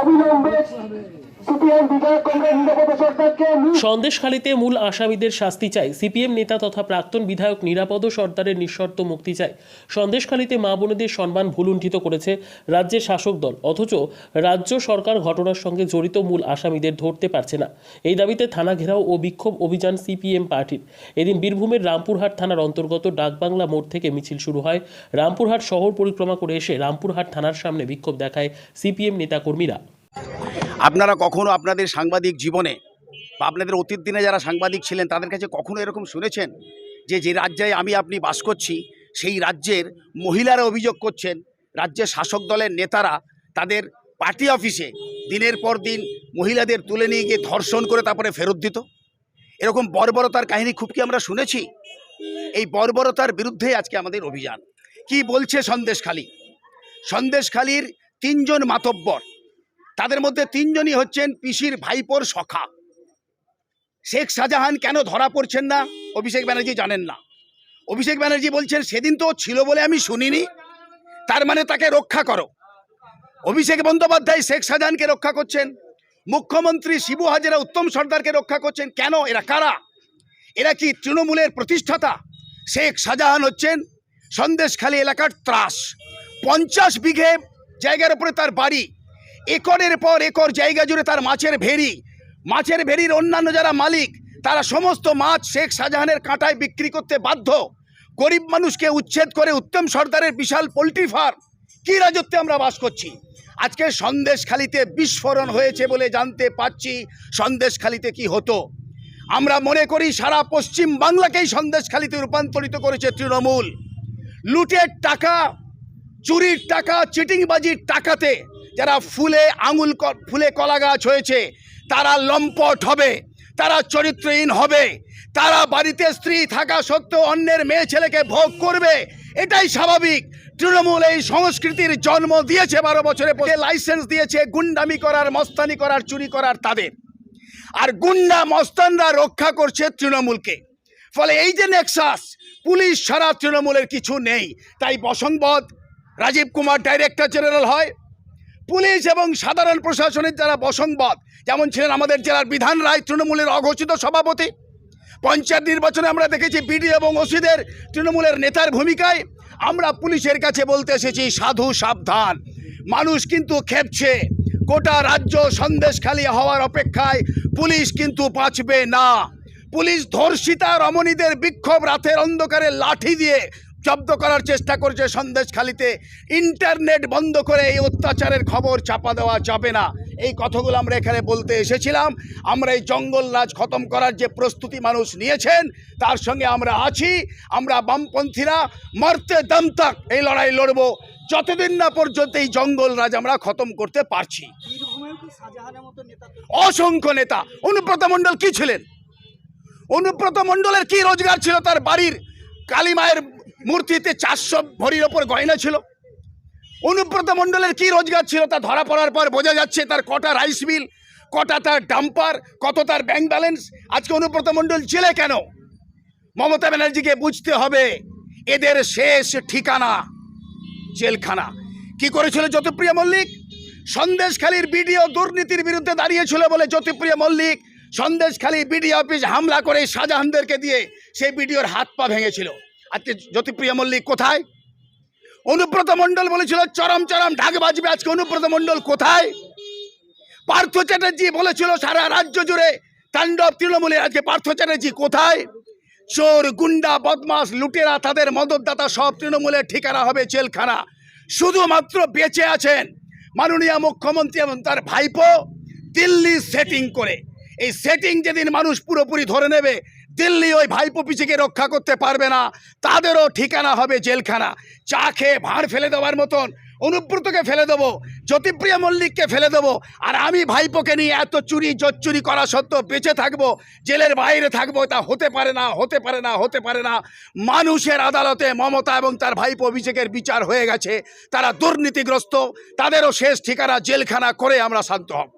অবিলম্বে সন্দেশখালীতে মূল আসামিদের শাস্তি চাই সিপিএম নেতা তথা প্রাক্তন বিধায়ক নিরাপদ সর্দারের নিঃশর্ত মুক্তি চাই সন্দেশখালীতে মা বোনেদের সম্মান ভুলুণ্ঠিত করেছে রাজ্যের শাসক দল, অথচ রাজ্য সরকার ঘটনার সঙ্গে জড়িত মূল আসামিদের ধরতে পারছে না। এই দাবিতে থানা ঘেরাও ও বিক্ষোভ অভিযান সিপিএম পার্টির। এদিন বীরভূমের রামপুরহাট থানার অন্তর্গত ডাকবাংলা মোড় থেকে মিছিল শুরু হয়। রামপুরহাট শহর পরিক্রমা করে এসে রামপুরহাট থানার সামনে বিক্ষোভ দেখায় সিপিএম নেতাকর্মীরা। আপনারা কখনো আপনাদের সাংবাদিক জীবনে বা আপনাদের অতীত দিনে যারা সাংবাদিক ছিলেন, তাদের কাছে কখনো এরকম শুনেছেন যে যে রাজ্যে আমি আপনি বাস করছি, সেই রাজ্যের মহিলারা অভিযোগ করছেন, রাজ্যের শাসক দলের নেতারা তাদের পার্টি অফিসে দিনের পর দিন মহিলাদের তুলে নিয়ে গিয়ে ধর্ষণ করে তারপরে ফেরত দিত? এরকম বর্বরতার কাহিনী খুব কি আমরা শুনেছি? এই বর্বরতার বিরুদ্ধে আজকে আমাদের অভিযান। কি বলছে সন্দেশখালী? সন্দেশখালীর তিনজন মাতব্বর তাদের মধ্যে তিনজনই হচ্ছেন পিসির ভাইপোর সখা। শেখ শাহজাহান কেন ধরা পড়ছেন না? অভিষেক ব্যানার্জি জানেন না। অভিষেক ব্যানার্জি বলছেন, সেদিন তো ছিল বলে আমি শুনিনি। তার মানে তাকে রক্ষা করো। অভিষেক বন্দ্যোপাধ্যায় শেখ শাহজাহানকে রক্ষা করছেন। মুখ্যমন্ত্রী শিবু হাজেরা উত্তম সর্দারকে রক্ষা করছেন। কেন? এরা কারা? এরা কি তৃণমূলের প্রতিষ্ঠাতা? শেখ শাহজাহান হচ্ছেন সন্দেশখালী এলাকার ত্রাস। পঞ্চাশ বিঘে জায়গার উপরে তার বাড়ি। একরের পর একর জায়গা জুড়ে তার মাছের ভেরি মাছের ভেরির অন্যান্য যারা মালিক, তারা সমস্ত মাছ শেখ শাহজাহানের কাঁটায় বিক্রি করতে বাধ্য। গরিব মানুষকে উচ্ছেদ করে উত্তম সর্দারের বিশাল পোলট্রি ফার্ম। কী রাজত্বে আমরা বাস করছি? আজকে সন্দেশখালিতে বিস্ফোরণ হয়েছে বলে জানতে পাচ্ছি সন্দেশখালিতে কি হতো। আমরা মনে করি সারা পশ্চিম বাংলাকেই সন্দেশখালিতে রূপান্তরিত করেছে তৃণমূল। লুটের টাকা, চুরির টাকা, চিটিংবাজির টাকাতে যারা ফুলে আঙুল ফুলে কলা গাছ হয়েছে, তারা লম্পট হবে, তারা চরিত্রহীন হবে, তারা বাড়িতে স্ত্রী থাকা সত্ত্বেও অন্যের মেয়ে ছেলেকে ভোগ করবে, এটাই স্বাভাবিক। তৃণমূল এই সংস্কৃতির জন্ম দিয়েছে বারো বছরে লাইসেন্স দিয়েছে গুন্ডামি করার, মস্তানি করার, চুরি করার তাদের। আর গুন্ডা মস্তানরা রক্ষা করছে তৃণমূলকে। ফলে এই যে নেক্সাস, পুলিশ ছাড়া তৃণমূলের কিছু নেই। তাই বসংবধ রাজীব কুমার, ডাইরেক্টর জেনারেল হয় পুলিশ এবং সাধারণ প্রশাসনের যারা বসংবাদ, যেমন ছিলেন আমাদের জেলার বিধান রায় তৃণমূলের অঘোষিত সভাপতি, পঞ্চায়েত নির্বাচনে আমরা দেখেছি বিডি এবং ওসিদের তৃণমূলের নেতার ভূমিকায় আমরা পুলিশের কাছে বলতে এসেছি, সাধু, সাবধান। মানুষ কিন্তু খেপছে। গোটা রাজ্য সন্দেশখালী হওয়ার অপেক্ষায় পুলিশ কিন্তু বাঁচবে না। পুলিশ ধর্ষিতা রমণীদের বিক্ষোভ রাতের অন্ধকারে লাঠি দিয়ে জব্দ করার চেষ্টা করছে সন্দেশখালিতে। ইন্টারনেট বন্ধ করে এই অত্যাচারের খবর চাপা দেওয়া যাবে না। এই কথাগুলো আমরা এখানে বলতে এসেছিলাম। আমরা এই জঙ্গল রাজ খতম করার যে প্রস্তুতি মানুষ নিয়েছেন তার সঙ্গে আমরা আছি। আমরা বামপন্থীরা মরতে দম তাক এই লড়াই লড়ব। যতদিন না পর্যন্ত এই জঙ্গল রাজ আমরা খতম করতে পারছি। অসংখ্য নেতা। অনুব্রত মণ্ডল কি ছিলেন? অনুব্রত মণ্ডলের কি রোজগার ছিল তার বাড়ির? কালীমায়ের মূর্তিতে চারশো ভরির ওপর গয়না ছিল। অনুব্রত মণ্ডলের কি রোজগার ছিল তা ধরা পড়ার পর বোঝা যাচ্ছে তার কটা রাইস মিল কটা তার ডাম্পার কত তার ব্যাংক ব্যালেন্স আজকে অনুব্রত মণ্ডল ছেলে কেন? মমতা ব্যানার্জিকে বুঝতে হবে, এদের শেষ ঠিকানা জেলখানা। কি করেছিল জ্যোতিপ্রিয় মল্লিক? সন্দেশখালীর বিডিও দুর্নীতির বিরুদ্ধে দাঁড়িয়েছিল বলে জ্যোতিপ্রিয় মল্লিক সন্দেশখালী বিডিও অফিস হামলা করে শাহজাহানদেরকে দিয়ে সেই বিডিওর হাত পা ভেঙেছিল। আজকে জ্যোতিপ্রিয় মল্লিক কোথায়? অনুব্রত মণ্ডল বলেছিল, চরম চরম, ঢাক বাজবে আজকে অনুব্রত মণ্ডল কোথায়? পার্থ চ্যাটার্জি বলেছিল, সারা রাজ্য জুড়ে তাণ্ডব তৃণমূলের আজকে পার্থ চ্যাটার্জি কোথায়? চোর, গুন্ডা বদমাস লুটেরা, তাদের মদতদাতা সব তৃণমূলের ঠিকানা হবে জেলখানা। শুধুমাত্র বেঁচে আছেন মাননীয় মুখ্যমন্ত্রী এবং তার ভাইপো দিল্লি সেটিং করে। এই সেটিং যেদিন মানুষ পুরোপুরি ধরে নেবে, দিল্লি ওই ভাইপো পিছিকে রক্ষা করতে পারবে না, তাদেরও ঠিকানা হবে জেলখানা। চা খেয়ে ভাঁড় ফেলে দেওয়ার মতন অনুব্রতকে ফেলে দেবো, জ্যোতিপ্রিয়া মল্লিককে ফেলে দেবো, আর আমি ভাইপোকে নিয়ে এত চুরি জোচ্চুরি করা সত্ত্বেও বেঁচে থাকব, জেলের বাইরে থাকব তা হতে পারে না, হতে পারে না, হতে পারে না। মানুষের আদালতে মমতা এবং তার ভাইপো অভিষেকের বিচার হয়ে গেছে, তারা দুর্নীতিগ্রস্ত, তাদেরও শেষ ঠিকানা জেলখানা করে আমরা শান্ত হব।